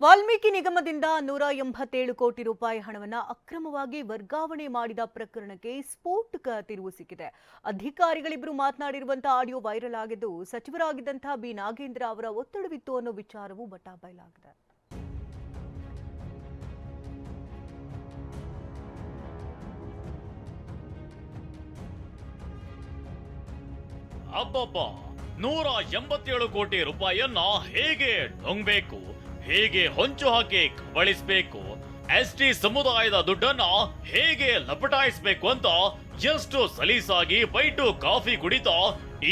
ವಾಲ್ಮೀಕಿ ನಿಗಮದಿಂದ ನೂರ ಎಂಬತ್ತೇಳು ಕೋಟಿ ರೂಪಾಯಿ ಹಣವನ್ನ ಅಕ್ರಮವಾಗಿ ವರ್ಗಾವಣೆ ಮಾಡಿದ ಪ್ರಕರಣಕ್ಕೆ ಸ್ಫೋಟಕ ತಿರುವು ಸಿಕ್ಕಿದೆ. ಅಧಿಕಾರಿಗಳಿಬ್ಬರು ಮಾತನಾಡಿರುವಂತಹ ಆಡಿಯೋ ವೈರಲ್ ಆಗಿದ್ದು ಸಚಿವರಾಗಿದ್ದಂತಹ ಬಿ. ನಾಗೇಂದ್ರ ಅವರ ಒತ್ತಡವಿತ್ತು ಅನ್ನೋ ವಿಚಾರವೂ ಬಟಾಬಯಲಾಗಿದೆ ಅಬ್ಬಬ್ಬ ನೂರ ಎಂಬತ್ತೇಳು ಕೋಟಿ ರೂಪಾಯಿಯನ್ನ ಹೇಗೆ ನುಂಗ್ಬೇಕು? ಹೇಗೆ ಹೊಂಚು ಹಾಕಿ ಕಬಳಿಸಬೇಕು? ಎಸ್ ಟಿ ಸಮುದಾಯದ ದುಡ್ಡನ್ನ ಹೇಗೆ ಲಪಟಾಯಿಸಬೇಕು ಅಂತ ಎಷ್ಟು ಸಲೀಸಾಗಿ ಬೈಟು ಕಾಫಿ ಕುಡಿತಾ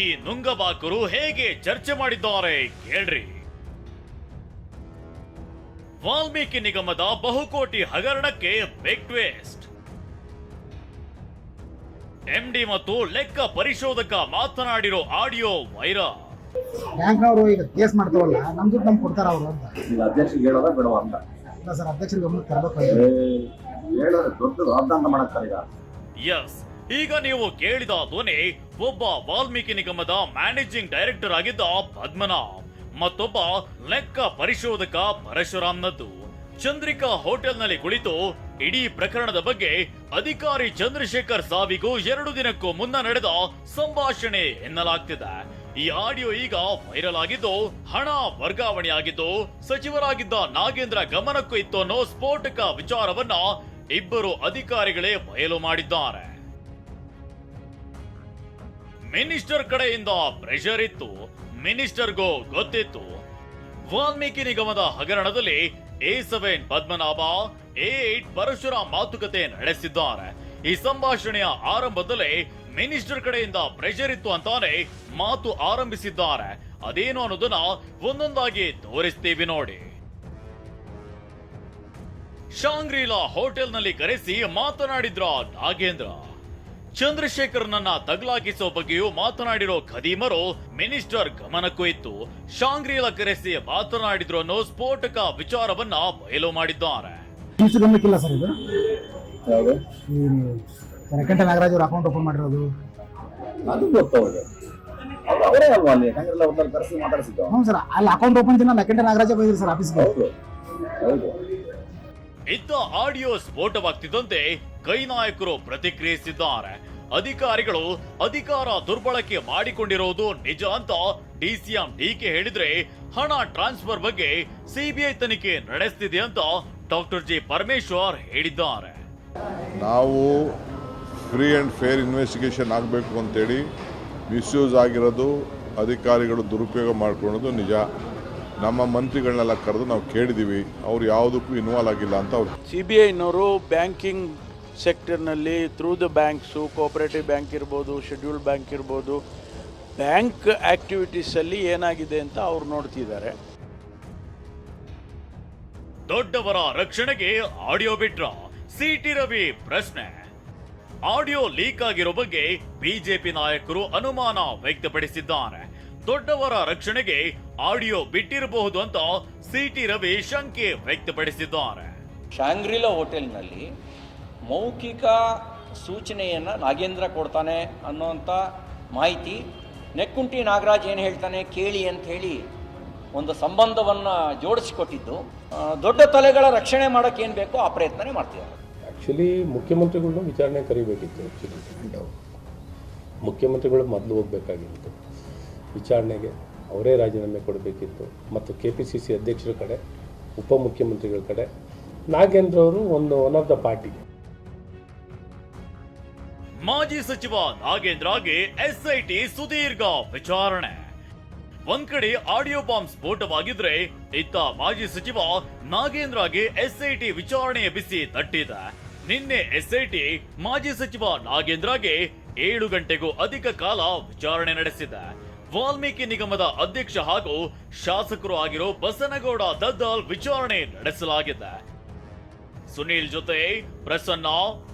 ಈ ನುಂಗಬಾಕರು ಹೇಗೆ ಚರ್ಚೆ ಮಾಡಿದ್ದಾರೆ ಕೇಳ್ರಿ. ವಾಲ್ಮೀಕಿ ನಿಗಮದ ಬಹುಕೋಟಿ ಹಗರಣಕ್ಕೆ ಬಿಗ್ ಟ್ವಿಸ್ಟ್ ಎಂಡಿ ಮತ್ತು ಲೆಕ್ಕ ಪರಿಶೋಧಕ ಮಾತನಾಡಿರೋ ಆಡಿಯೋ ವೈರಲ್. ಬ್ಯಾಂಕ್ನವರು ಈಗ ಕೇಸ್ ಮಾಡ್ತಾವಲ್ಲ ನಮ್ ದುಡ್ಡು ನಮ್ಗೆ ಕೊಡ್ತಾರ ಅವರು ಅಂತ. ಈಗ ಅಧ್ಯಕ್ಷರಿಗೆ ಹೇಳೋದ ಬೇಡವ ಅಂತ. ಇಲ್ಲ ಸರ್ ಅಧ್ಯಕ್ಷರ ಗಮನಕ್ಕೆ ತರಬೇಕು ಏ, ಹೇಳೋದು ಈಗ. ಎಸ್ ಈಗ ನೀವು ಕೇಳಿದ ಧ್ವನಿ ಒಬ್ಬ ವಾಲ್ಮೀಕಿ ನಿಗಮದ ಮ್ಯಾನೇಜಿಂಗ್ ಡೈರೆಕ್ಟರ್ ಆಗಿದ್ದ ಪದ್ಮನಾಭ್ ಮತ್ತೊಬ್ಬ ಲೆಕ್ಕ ಪರಿಶೋಧಕ ಪರಶುರಾಮ್ನದ್ದು ಚಂದ್ರಿಕಾ ಹೋಟೆಲ್ನಲ್ಲಿ ಕುಳಿತು ಇಡೀ ಪ್ರಕರಣದ ಬಗ್ಗೆ ಅಧಿಕಾರಿ ಚಂದ್ರಶೇಖರ್ ಸಾವಿಗೂ ಎರಡು ದಿನಕ್ಕೂ ಮುನ್ನ ನಡೆದ ಸಂಭಾಷಣೆ ಎನ್ನಲಾಗ್ತಿದೆ. ಈ ಆಡಿಯೋ ಈಗ ವೈರಲ್ ಆಗಿದ್ದು, ಹಣ ವರ್ಗಾವಣೆಯಾಗಿದ್ದು ಸಚಿವರಾಗಿದ್ದ ನಾಗೇಂದ್ರ ಗಮನಕ್ಕೂ ಇತ್ತು ಅನ್ನೋ ಸ್ಫೋಟಕ ವಿಚಾರವನ್ನ ಇಬ್ಬರು ಅಧಿಕಾರಿಗಳೇ ಬಯಲು ಮಾಡಿದ್ದಾರೆ. ಮಿನಿಸ್ಟರ್ ಕಡೆಯಿಂದ ಪ್ರೆಷರ್ ಇತ್ತು, ಮಿನಿಸ್ಟರ್ಗೂ ಗೊತ್ತಿತ್ತು. ವಾಲ್ಮೀಕಿ ನಿಗಮದ ಹಗರಣದಲ್ಲಿ A seven Padmanabha, A eight Parashuram ಮಾತುಕತೆ ನಡೆಸಿದ್ದಾರೆ. ಈ ಸಂಭಾಷಣೆಯ ಆರಂಭದಲ್ಲೇ ಮಿನಿಸ್ಟರ್ ಕಡೆಯಿಂದ ಪ್ರೆಷರ್ ಇತ್ತು ಅಂತಾನೆ ಮಾತು ಆರಂಭಿಸಿದ್ದಾರೆ. ಅದೇನು ಅನ್ನೋದನ್ನ ಒಂದೊಂದಾಗಿ ತೋರಿಸ್ತೀವಿ ನೋಡಿ. ಶಾಂಗ್ರೀಲಾ ಹೋಟೆಲ್ನಲ್ಲಿ ಕರೆಸಿ ಮಾತನಾಡಿದ್ರ ನಾಗೇಂದ್ರ. ಚಂದ್ರಶೇಖರ್ನನ್ನ ತಗಲಾಕಿಸೋ ಬಗ್ಗೆಯೂ ಮಾತನಾಡಿರೋ ಖದೀಮರು ಮಿನಿಸ್ಟರ್ ಗಮನಕ್ಕೂ ಇತ್ತು. ಶಾಂಗ್ರಿಲಾ ಕರೆಸಿ ಮಾತನಾಡಿದ್ರು ಅನ್ನೋ ಸ್ಫೋಟಕ ವಿಚಾರವನ್ನ ಬಯಲು ಮಾಡಿದ್ದಾರೆ. ಸೆಕೆಂಡ್ ನಾಗರಾಜ್ ಅವ್ರ ಅಕೌಂಟ್ ಓಪನ್ ಮಾಡಿರೋದು? ಅದು ಗೊತ್ತವ್ರಿಗೆ ಅವರೇ ಅಲ್ವಾ ಅಲ್ಲಿ? ಯಾಕಂದ್ರೆ ಅವ್ರನ್ನ ಕರೆಸಿ ಮಾತಾಡಿಸಿದ್ದು? ಹ್ಞೂ ಸರ್ ಅಲ್ಲಿ ಅಕೌಂಟ್ ಓಪನ್ ದಿನ ಲೆಕೆಂಡ ನಾಗರಾಜ ಬಂದಿದ್ರು ಸರ್ ಆಫೀಸ್ಗೆ ಹೌದು. ಹೌದು. ಇದ್ದ ಆಡಿಯೋ ಸ್ಫೋಟವಾಗ್ತಿದ್ದಂತೆ ಕೈ ನಾಯಕರು ಪ್ರತಿಕ್ರಿಯಿಸಿದ್ದಾರೆ. ಅಧಿಕಾರಿಗಳು ಅಧಿಕಾರ ದುರ್ಬಳಕೆ ಮಾಡಿಕೊಂಡಿರೋದು ನಿಜ ಅಂತ ಡಿಸಿಎಂ ಡಿಕೆ ಹೇಳಿದ್ರೆ ಹಣ ಟ್ರಾನ್ಸ್ಫರ್ ಬಗ್ಗೆ ಸಿಬಿಐ ತನಿಖೆ ನಡೆಸ್ತಿದೆ ಅಂತ ಡಾಕ್ಟರ್ ಜಿ ಪರಮೇಶ್ವರ್ ಹೇಳಿದ್ದಾರೆ. ನಾವು ಫ್ರೀ ಆ್ಯಂಡ್ ಫೇರ್ ಇನ್ವೆಸ್ಟಿಗೇಷನ್ ಆಗಬೇಕು ಅಂತೇಳಿ ಮಿಸ್ಯೂಸ್ ಆಗಿರೋದು ಅಧಿಕಾರಿಗಳು ದುರುಪಯೋಗ ಮಾಡ್ಕೊಳ್ಳೋದು ನಿಜ. ನಮ್ಮ ಮಂತ್ರಿಗಳನ್ನೆಲ್ಲ ಕರೆದು ನಾವು ಕೇಳಿದ್ದೀವಿ ಅವ್ರು ಯಾವುದಕ್ಕೂ ಇನ್ವಾಲ್ವ್ ಆಗಿಲ್ಲ ಅಂತ ಅವ್ರು ಸಿ ಬಿ ಐನವರು banking ಸೆಕ್ಟರ್ನಲ್ಲಿ through the banks cooperative bank ಇರ್ಬೋದು ಶೆಡ್ಯೂಲ್ಡ್ ಬ್ಯಾಂಕ್ ಇರ್ಬೋದು ಬ್ಯಾಂಕ್ ಆ್ಯಕ್ಟಿವಿಟೀಸಲ್ಲಿ ಏನಾಗಿದೆ ಅಂತ ಅವ್ರು ನೋಡ್ತಿದ್ದಾರೆ. ದೊಡ್ಡವರ ರಕ್ಷಣೆಗೆ ಆಡಿಯೋ ಬಿಟ್ರ ಸಿಟಿ ರವಿ ಪ್ರಶ್ನೆ. ಆಡಿಯೋ ಲೀಕ್ ಆಗಿರೋ ಬಗ್ಗೆ ಬಿಜೆಪಿ ನಾಯಕರು ಅನುಮಾನ ವ್ಯಕ್ತಪಡಿಸಿದ್ದಾರೆ. ದೊಡ್ಡವರ ರಕ್ಷಣೆಗೆ ಆಡಿಯೋ ಬಿಟ್ಟಿರಬಹುದು ಅಂತ ಸಿಟಿ ರವಿ ಶಂಕೆ ವ್ಯಕ್ತಪಡಿಸಿದ್ದಾರೆ. ಶಾಂಗ್ರಿಲಾ ಹೋಟೆಲ್ನಲ್ಲಿ ಮೌಖಿಕ ಸೂಚನೆಯನ್ನು ನಾಗೇಂದ್ರ ಕೊಡ್ತಾನೆ ಅನ್ನೋಂಥ ಮಾಹಿತಿ. ನೆಕ್ಕುಂಟಿ ನಾಗರಾಜ್ ಏನು ಹೇಳ್ತಾನೆ ಕೇಳಿ ಅಂತ ಹೇಳಿ ಒಂದು ಸಂಬಂಧವನ್ನು ಜೋಡಿಸಿಕೊಟ್ಟಿದ್ದು. ದೊಡ್ಡ ತಲೆಗಳ ರಕ್ಷಣೆ ಮಾಡೋಕ್ಕೆ ಏನು ಬೇಕೋ ಆ ಪ್ರಯತ್ನನೇ ಮಾಡ್ತಿದ್ದಾರೆ. ಆ್ಯಕ್ಚುಲಿ ಮುಖ್ಯಮಂತ್ರಿಗಳನ್ನ ವಿಚಾರಣೆ ಕರಿಬೇಕಿತ್ತು ಆ್ಯಕ್ಚುಲಿ ಮುಖ್ಯಮಂತ್ರಿಗಳು ಮೊದಲು ಹೋಗಬೇಕಾಗಿತ್ತು. ವಿಚಾರಣೆಗೆ ಅವರೇ ರಾಜೀನಾಮೆ ಕೊಡಬೇಕಿತ್ತು. ಮತ್ತು ಕೆ ಪಿ ಸಿ ಸಿ ಅಧ್ಯಕ್ಷರ ಕಡೆ, ಉಪಮುಖ್ಯಮಂತ್ರಿಗಳ ಕಡೆ, ನಾಗೇಂದ್ರ ಅವರು ಒಂದು ಒನ್ ಆಫ್ ದ ಪಾರ್ಟಿ ಮಾಜಿ ಸಚಿವ ನಾಗೇಂದ್ರಗೆ ಎಸ್ಐಟಿ ಸುದೀರ್ಘ ವಿಚಾರಣೆ. ಒಂದ್ ಕಡೆ ಆಡಿಯೋ ಬಾಂಬ್ ಸ್ಫೋಟವಾಗಿದ್ರೆ, ಇತ್ತ ಮಾಜಿ ಸಚಿವ ನಾಗೇಂದ್ರಗೆ ಎಸ್ಐಟಿ ವಿಚಾರಣೆಯ ಬಿಸಿ ತಟ್ಟಿದೆ. ನಿನ್ನೆ ಎಸ್ಐಟಿ ಮಾಜಿ ಸಚಿವ ನಾಗೇಂದ್ರಗೆ ಏಳು ಗಂಟೆಗೂ ಅಧಿಕ ಕಾಲ ವಿಚಾರಣೆ ನಡೆಸಿದೆ. ವಾಲ್ಮೀಕಿ ನಿಗಮದ ಅಧ್ಯಕ್ಷ ಹಾಗೂ ಶಾಸಕರು ಆಗಿರೋ ಬಸನಗೌಡ ದದ್ದಾಲ್ ವಿಚಾರಣೆ ನಡೆಸಲಾಗಿದೆ. ಸುನೀಲ್ ಜೊತೆ ಪ್ರಸನ್ನ,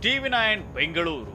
ಟಿವಿ ನೈನ್, ಬೆಂಗಳೂರು.